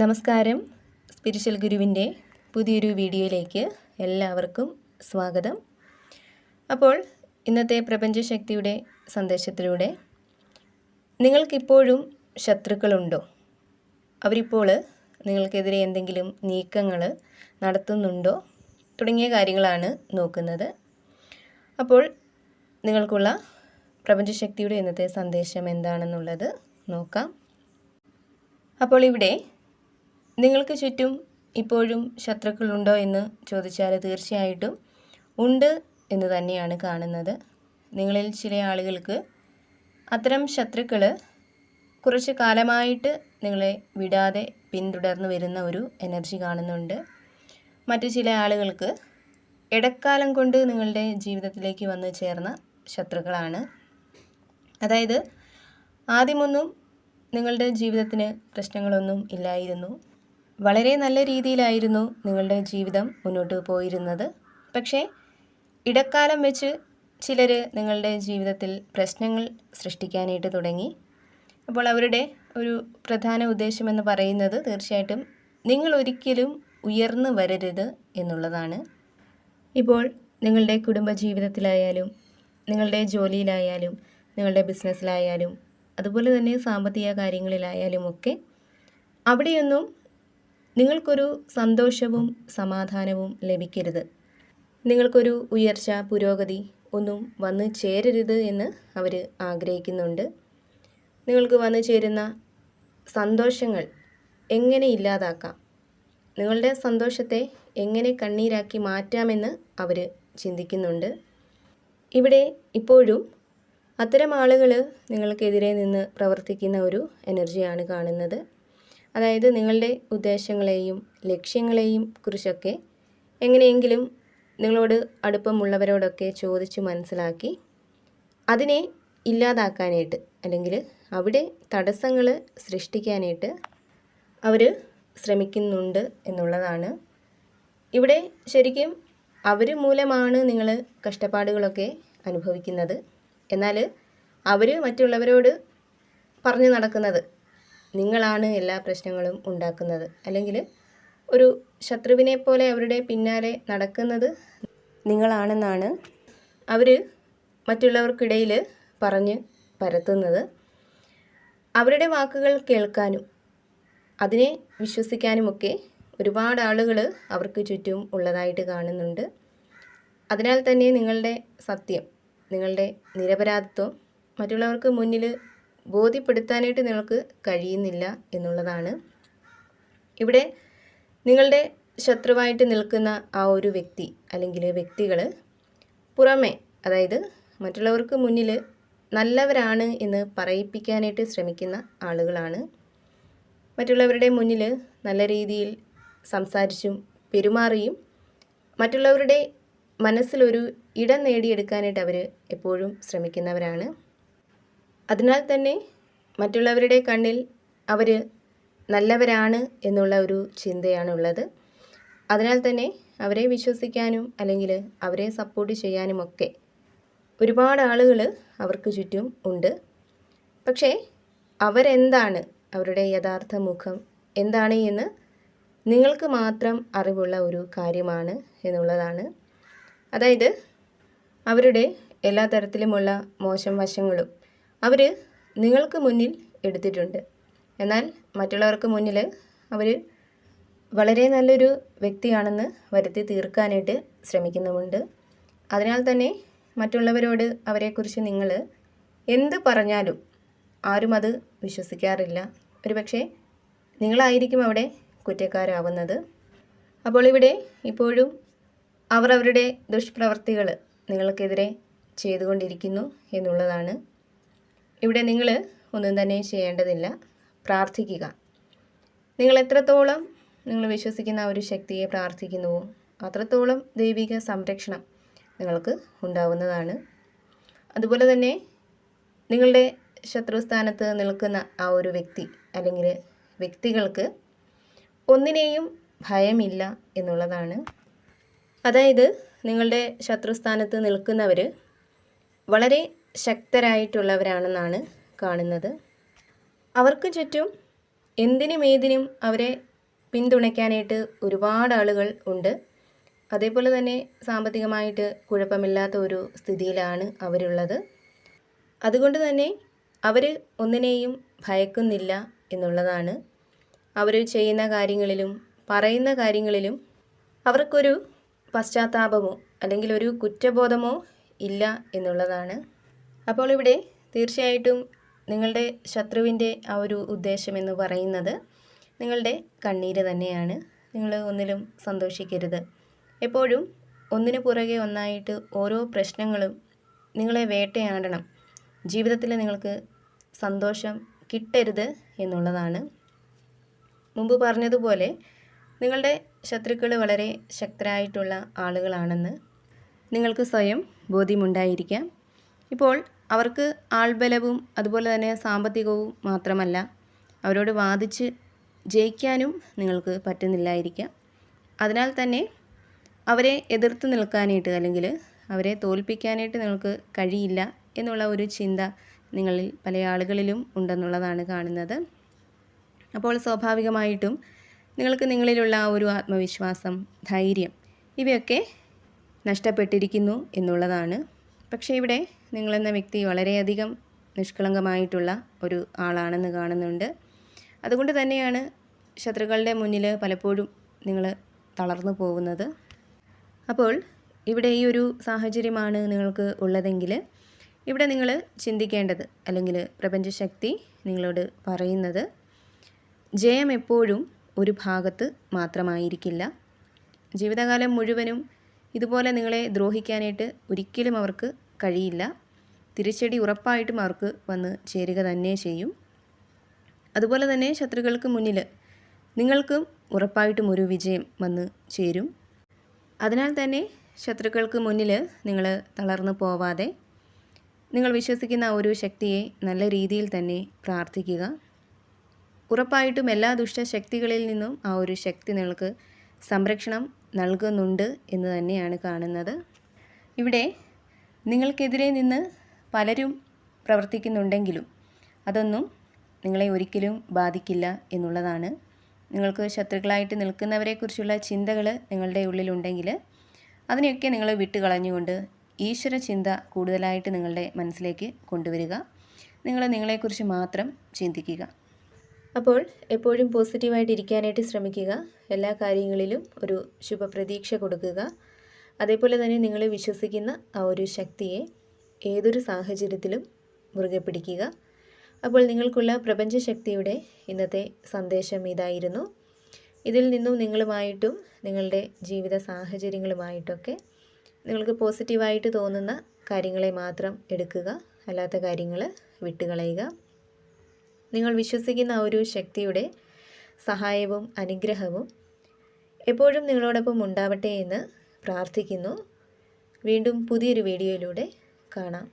നമസ്കാരം. സ്പിരിച്വൽ ഗുരുവിന്റെ പുതിയൊരു വീഡിയോയിലേക്ക് എല്ലാവർക്കും സ്വാഗതം. അപ്പോൾ ഇന്നത്തെ പ്രപഞ്ചശക്തിയുടെ സന്ദേശത്തിലൂടെ നിങ്ങൾക്കിപ്പോഴും ശത്രുക്കളുണ്ടോ? അവരിപ്പോൾ നിങ്ങൾക്കെതിരെ എന്തെങ്കിലും നീക്കങ്ങൾ നടത്തുന്നുണ്ടോ? തുടങ്ങിയ കാര്യങ്ങളാണ് നോക്കുന്നത്. അപ്പോൾ നിങ്ങൾക്കുള്ള പ്രപഞ്ചശക്തിയുടെ ഇന്നത്തെ സന്ദേശം എന്താണെന്നുള്ളത് നോക്കാം. അപ്പോൾ ഇവിടെ നിങ്ങൾക്ക് ചുറ്റും ഇപ്പോഴും ശത്രുക്കളുണ്ടോ എന്ന് ചോദിച്ചാൽ തീർച്ചയായിട്ടും ഉണ്ട് എന്ന് തന്നെയാണ് കാണുന്നത്. നിങ്ങളിൽ ചില ആളുകൾക്ക് അത്തരം ശത്രുക്കൾ കുറച്ച് കാലമായിട്ട് നിങ്ങളെ വിടാതെ പിന്തുടർന്ന് വരുന്ന ഒരു എനർജി കാണുന്നുണ്ട്. മറ്റു ചില ആളുകൾക്ക് ഇടക്കാലം കൊണ്ട് നിങ്ങളുടെ ജീവിതത്തിലേക്ക് വന്നു ചേർന്ന ശത്രുക്കളാണ്. അതായത് ആദ്യമൊന്നും നിങ്ങളുടെ ജീവിതത്തിന് പ്രശ്നങ്ങളൊന്നും ഇല്ലായിരുന്നു. വളരെ നല്ല രീതിയിലായിരുന്നു നിങ്ങളുടെ ജീവിതം മുന്നോട്ട് പോയിരുന്നത്. പക്ഷേ ഇടക്കാലം വെച്ച് ചിലർ നിങ്ങളുടെ ജീവിതത്തിൽ പ്രശ്നങ്ങൾ സൃഷ്ടിക്കാനായിട്ട് തുടങ്ങി. അപ്പോൾ അവരുടെ ഒരു പ്രധാന ഉദ്ദേശമെന്ന് പറയുന്നത് തീർച്ചയായിട്ടും നിങ്ങൾ ഒരിക്കലും ഉയർന്നു വരരുത് എന്നുള്ളതാണ്. ഇപ്പോൾ നിങ്ങളുടെ കുടുംബജീവിതത്തിലായാലും നിങ്ങളുടെ ജോലിയിലായാലും നിങ്ങളുടെ ബിസിനസ്സിലായാലും അതുപോലെ തന്നെ സാമ്പത്തിക കാര്യങ്ങളിലായാലും ഒക്കെ അവിടെയൊന്നും നിങ്ങൾക്കൊരു സന്തോഷവും സമാധാനവും ലഭിക്കരുത്. നിങ്ങൾക്കൊരു ഉയർച്ച പുരോഗതി ഒന്നും വന്നു ചേരരുത് എന്ന് അവർ ആഗ്രഹിക്കുന്നുണ്ട്. നിങ്ങൾക്ക് വന്നു ചേരുന്ന സന്തോഷങ്ങൾ എങ്ങനെ ഇല്ലാതാക്കാം? നിങ്ങളുടെ സന്തോഷത്തെ എങ്ങനെ കണ്ണീരാക്കി മാറ്റാമെന്ന് അവർ ചിന്തിക്കുന്നുണ്ട്. ഇവിടെ ഇപ്പോഴും അത്തരം ആളുകൾ നിങ്ങൾക്കെതിരെ നിന്ന് പ്രവർത്തിക്കുന്ന ഒരു എനർജിയാണ് കാണുന്നത്. അതായത് നിങ്ങളുടെ ഉദ്ദേശങ്ങളെയും ലക്ഷ്യങ്ങളെയും കുറിച്ചൊക്കെ എങ്ങനെയെങ്കിലും നിങ്ങളോട് അടുപ്പമുള്ളവരോടൊക്കെ ചോദിച്ച് മനസ്സിലാക്കി അതിനെ ഇല്ലാതാക്കാനായിട്ട് അല്ലെങ്കിൽ അവിടെ തടസ്സങ്ങൾ സൃഷ്ടിക്കാനായിട്ട് അവർ ശ്രമിക്കുന്നുണ്ട് എന്നുള്ളതാണ്. ഇവിടെ ശരിക്കും അവർ മൂലമാണ് നിങ്ങൾ കഷ്ടപ്പാടുകളൊക്കെ അനുഭവിക്കുന്നത്. എന്നാൽ അവർ മറ്റുള്ളവരോട് പറഞ്ഞു നടക്കുന്നത് നിങ്ങളാണ് എല്ലാ പ്രശ്നങ്ങളും ഉണ്ടാക്കുന്നത്. അല്ലെങ്കിൽ ഒരു ശത്രുവിനെ പോലെ അവരുടെ പിന്നാലെ നടക്കുന്നത് നിങ്ങളാണെന്നാണ് അവർ മറ്റുള്ളവർക്കിടയിൽ പറഞ്ഞ് പരത്തുന്നത്. അവരുടെ വാക്കുകൾ കേൾക്കാനും അതിനെ വിശ്വസിക്കാനുമൊക്കെ ഒരുപാട് ആളുകൾ അവർക്ക് ചുറ്റും ഉള്ളതായിട്ട് കാണുന്നുണ്ട്. അതിനാൽ തന്നെ നിങ്ങളുടെ സത്യം നിങ്ങളുടെ നിരപരാധിത്വം മറ്റുള്ളവർക്ക് മുന്നിൽ ബോധ്യപ്പെടുത്താനായിട്ട് നിങ്ങൾക്ക് കഴിയുന്നില്ല എന്നുള്ളതാണ്. ഇവിടെ നിങ്ങളുടെ ശത്രുവായിട്ട് നിൽക്കുന്ന ആ ഒരു വ്യക്തി അല്ലെങ്കിൽ വ്യക്തികൾ പുറമെ അതായത് മറ്റുള്ളവർക്ക് മുന്നിൽ നല്ലവരാണ് എന്ന് പറയിപ്പിക്കാനായിട്ട് ശ്രമിക്കുന്ന ആളുകളാണ്. മറ്റുള്ളവരുടെ മുന്നിൽ നല്ല രീതിയിൽ സംസാരിച്ചും പെരുമാറിയും മറ്റുള്ളവരുടെ മനസ്സിലൊരു ഇടം നേടിയെടുക്കാനായിട്ട് അവർ എപ്പോഴും ശ്രമിക്കുന്നവരാണ്. അതിനാൽ തന്നെ മറ്റുള്ളവരുടെ കണ്ണിൽ അവർ നല്ലവരാണ് എന്നുള്ള ഒരു ചിന്തയാണുള്ളത്. അതിനാൽ തന്നെ അവരെ വിശ്വസിക്കാനും അല്ലെങ്കിൽ അവരെ സപ്പോർട്ട് ചെയ്യാനുമൊക്കെ ഒരുപാട് ആളുകൾ അവർക്ക് ചുറ്റും ഉണ്ട്. പക്ഷേ അവരെന്താണ് അവരുടെ യഥാർത്ഥ മുഖം? എന്താണ് എന്ന് നിങ്ങൾക്ക് മാത്രം അറിവുള്ള ഒരു കാര്യമാണ് എന്നുള്ളതാണ്. അതായത് അവരുടെ എല്ലാ തരത്തിലുമുള്ള മോശം വശങ്ങളും അവർ നിങ്ങൾക്ക് മുന്നിൽ എടുത്തിട്ടുണ്ട്. എന്നാൽ മറ്റുള്ളവർക്ക് മുന്നിൽ അവർ വളരെ നല്ലൊരു വ്യക്തിയാണെന്ന് വരുത്തി തീർക്കാനായിട്ട് ശ്രമിക്കുന്നുമുണ്ട്. അതിനാൽ തന്നെ മറ്റുള്ളവരോട് അവരെക്കുറിച്ച് നിങ്ങൾ എന്ത് പറഞ്ഞാലും ആരും അത് വിശ്വസിക്കാറില്ല. ഒരു പക്ഷേ നിങ്ങളായിരിക്കും അവിടെ കുറ്റക്കാരാവുന്നത്. അപ്പോൾ ഇവിടെ ഇപ്പോഴും അവർ അവരുടെ ദുഷ്പ്രവർത്തികൾ നിങ്ങൾക്കെതിരെ ചെയ്തുകൊണ്ടിരിക്കുന്നു എന്നുള്ളതാണ്. ഇവിടെ നിങ്ങൾ ഒന്നും തന്നെ ചെയ്യേണ്ടതില്ല. പ്രാർത്ഥിക്കുക. നിങ്ങൾ എത്രത്തോളം നിങ്ങൾ വിശ്വസിക്കുന്ന ഒരു ശക്തിയെ പ്രാർത്ഥിക്കുന്നുവോ അത്രത്തോളം ദൈവിക സംരക്ഷണം നിങ്ങൾക്ക് ഉണ്ടാവുന്നതാണ്. അതുപോലെ തന്നെ നിങ്ങളുടെ ശത്രുസ്ഥാനത്ത് നിൽക്കുന്ന ആ ഒരു വ്യക്തി അല്ലെങ്കിൽ വ്യക്തികൾക്ക് ഒന്നിനെയും ഭയമില്ല എന്നുള്ളതാണ്. അതായത് നിങ്ങളുടെ ശത്രുസ്ഥാനത്ത് നിൽക്കുന്നവർ വളരെ ശക്തരായിട്ടുള്ളവരാണെന്നാണ് കാണുന്നത്. അവർക്ക് ചുറ്റും എന്തിനും ഏതിനും അവരെ പിന്തുണയ്ക്കാനായിട്ട് ഒരുപാട് ആളുകൾ ഉണ്ട്. അതേപോലെ തന്നെ സാമ്പത്തികമായിട്ട് കുഴപ്പമില്ലാത്ത ഒരു സ്ഥിതിയിലാണ് അവരുള്ളത്. അതുകൊണ്ട് തന്നെ അവർ ഒന്നിനെയും ഭയക്കുന്നില്ല എന്നുള്ളതാണ്. അവർ ചെയ്യുന്ന കാര്യങ്ങളിലും പറയുന്ന കാര്യങ്ങളിലും അവർക്കൊരു പശ്ചാത്താപമോ അല്ലെങ്കിൽ ഒരു കുറ്റബോധമോ ഇല്ല എന്നുള്ളതാണ്. അപ്പോൾ ഇവിടെ തീർച്ചയായിട്ടും നിങ്ങളുടെ ശത്രുവിന്റെ ആ ഒരു ഉദ്ദേശം എന്ന് പറയുന്നത് നിങ്ങളുടെ കണ്ണീര് തന്നെയാണ്. നിങ്ങൾ ഒന്നിലും സന്തോഷിക്കരുത്. എപ്പോഴും ഒന്നിനു പുറകെ ഒന്നായിട്ട് ഓരോ പ്രശ്നങ്ങളും നിങ്ങളെ വേട്ടയാടണം. ജീവിതത്തിൽ നിങ്ങൾക്ക് സന്തോഷം കിട്ടരുത് എന്നുള്ളതാണ്. മുമ്പ് പറഞ്ഞതുപോലെ നിങ്ങളുടെ ശത്രുക്കൾ വളരെ ശക്തരായിട്ടുള്ള ആളുകളാണെന്ന് നിങ്ങൾക്ക് സ്വയം ബോധ്യമുണ്ടായിരിക്കാം. ഇപ്പോൾ അവർക്ക് ആൾബലവും അതുപോലെ തന്നെ സാമ്പത്തികവും മാത്രമല്ല അവരോട് വാദിച്ച് ജയിക്കാനും നിങ്ങൾക്ക് പറ്റുന്നില്ലായിരിക്കാം. അതിനാൽ തന്നെ അവരെ എതിർത്ത് നിൽക്കാനായിട്ട് അല്ലെങ്കിൽ അവരെ തോൽപ്പിക്കാനായിട്ട് നിങ്ങൾക്ക് കഴിയില്ല എന്നുള്ള ഒരു ചിന്ത നിങ്ങളിൽ പല ആളുകളിലും ഉണ്ടെന്നുള്ളതാണ് കാണുന്നത്. അപ്പോൾ സ്വാഭാവികമായിട്ടും നിങ്ങൾക്ക് നിങ്ങളിലുള്ള ആ ഒരു ആത്മവിശ്വാസം ധൈര്യം ഇവയൊക്കെ നഷ്ടപ്പെട്ടിരിക്കുന്നു എന്നുള്ളതാണ്. പക്ഷേ ഇവിടെ നിങ്ങളെന്ന വ്യക്തി വളരെയധികം നിഷ്കളങ്കമായിട്ടുള്ള ഒരു ആളാണെന്ന് കാണുന്നുണ്ട്. അതുകൊണ്ട് തന്നെയാണ് ശത്രുക്കളുടെ മുന്നിൽ പലപ്പോഴും നിങ്ങൾ തളർന്നു പോകുന്നത്. അപ്പോൾ ഇവിടെ ഈ ഒരു സാഹചര്യമാണ് നിങ്ങൾക്ക് ഉള്ളതെങ്കിൽ ഇവിടെ നിങ്ങൾ ചിന്തിക്കേണ്ടത് അല്ലെങ്കിൽ പ്രപഞ്ചശക്തി നിങ്ങളോട് പറയുന്നത് ജയം എപ്പോഴും ഒരു ഭാഗത്ത് മാത്രമായിരിക്കില്ല. ജീവിതകാലം മുഴുവനും ഇതുപോലെ നിങ്ങളെ ദ്രോഹിക്കാനായിട്ട് ഒരിക്കലും അവർക്ക് കഴിയില്ല. തിരിച്ചടി ഉറപ്പായിട്ടും അവർക്ക് വന്ന് ചേരുക തന്നെ ചെയ്യും. അതുപോലെ തന്നെ ശത്രുക്കൾക്ക് മുന്നിൽ നിങ്ങൾക്കും ഉറപ്പായിട്ടും ഒരു വിജയം വന്ന് ചേരും. അതിനാൽ തന്നെ ശത്രുക്കൾക്ക് മുന്നിൽ നിങ്ങൾ തളർന്നു പോവാതെ നിങ്ങൾ വിശ്വസിക്കുന്ന ഒരു ശക്തിയെ നല്ല രീതിയിൽ തന്നെ പ്രാർത്ഥിക്കുക. ഉറപ്പായിട്ടും എല്ലാ ദുഷ്ടശക്തികളിൽ നിന്നും ആ ഒരു ശക്തി നിങ്ങൾക്ക് സംരക്ഷണം നൽകുന്നുണ്ട് എന്ന് തന്നെയാണ് കാണുന്നത്. ഇവിടെ നിങ്ങൾക്കെതിരെ നിന്ന് പലരും പ്രവർത്തിക്കുന്നുണ്ടെങ്കിലും അതൊന്നും നിങ്ങളെ ഒരിക്കലും ബാധിക്കില്ല എന്നുള്ളതാണ്. നിങ്ങൾക്ക് ശത്രുക്കളായിട്ട് നിൽക്കുന്നവരെക്കുറിച്ചുള്ള ചിന്തകൾ നിങ്ങളുടെ ഉള്ളിലുണ്ടെങ്കിൽ അതിനെയൊക്കെ നിങ്ങൾ വിട്ടുകളഞ്ഞുകൊണ്ട് ഈശ്വര ചിന്ത കൂടുതലായിട്ട് നിങ്ങളുടെ മനസ്സിലേക്ക് കൊണ്ടുവരിക. നിങ്ങൾ നിങ്ങളെക്കുറിച്ച് മാത്രം ചിന്തിക്കുക. അപ്പോൾ എപ്പോഴും പോസിറ്റീവായിട്ട് ഇരിക്കാനായിട്ട് ശ്രമിക്കുക. എല്ലാ കാര്യങ്ങളിലും ഒരു ശുഭപ്രതീക്ഷ കൊടുക്കുക. അതേപോലെ തന്നെ നിങ്ങൾ വിശ്വസിക്കുന്ന ആ ഒരു ശക്തിയെ ഏതൊരു സാഹചര്യത്തിലും മുറുകെ പിടിക്കുക. അപ്പോൾ നിങ്ങൾക്കുള്ള പ്രപഞ്ചശക്തിയുടെ ഇന്നത്തെ സന്ദേശം ഇതായിരുന്നു. ഇതിൽ നിന്നും നിങ്ങളുമായിട്ടും നിങ്ങളുടെ ജീവിത സാഹചര്യങ്ങളുമായിട്ടൊക്കെ നിങ്ങൾക്ക് പോസിറ്റീവായിട്ട് തോന്നുന്ന കാര്യങ്ങളെ മാത്രം എടുക്കുക. അല്ലാത്ത കാര്യങ്ങൾ വിട്ടുകളയുക. നിങ്ങൾ വിശ്വസിക്കുന്ന ഒരു ശക്തിയുടെ സഹായവും അനുഗ്രഹവും എപ്പോഴും നിങ്ങളോടൊപ്പം ഉണ്ടാവട്ടെ എന്ന് പ്രാർത്ഥിക്കുന്നു. വീണ്ടും പുതിയൊരു വീഡിയോയിലൂടെ കാണാം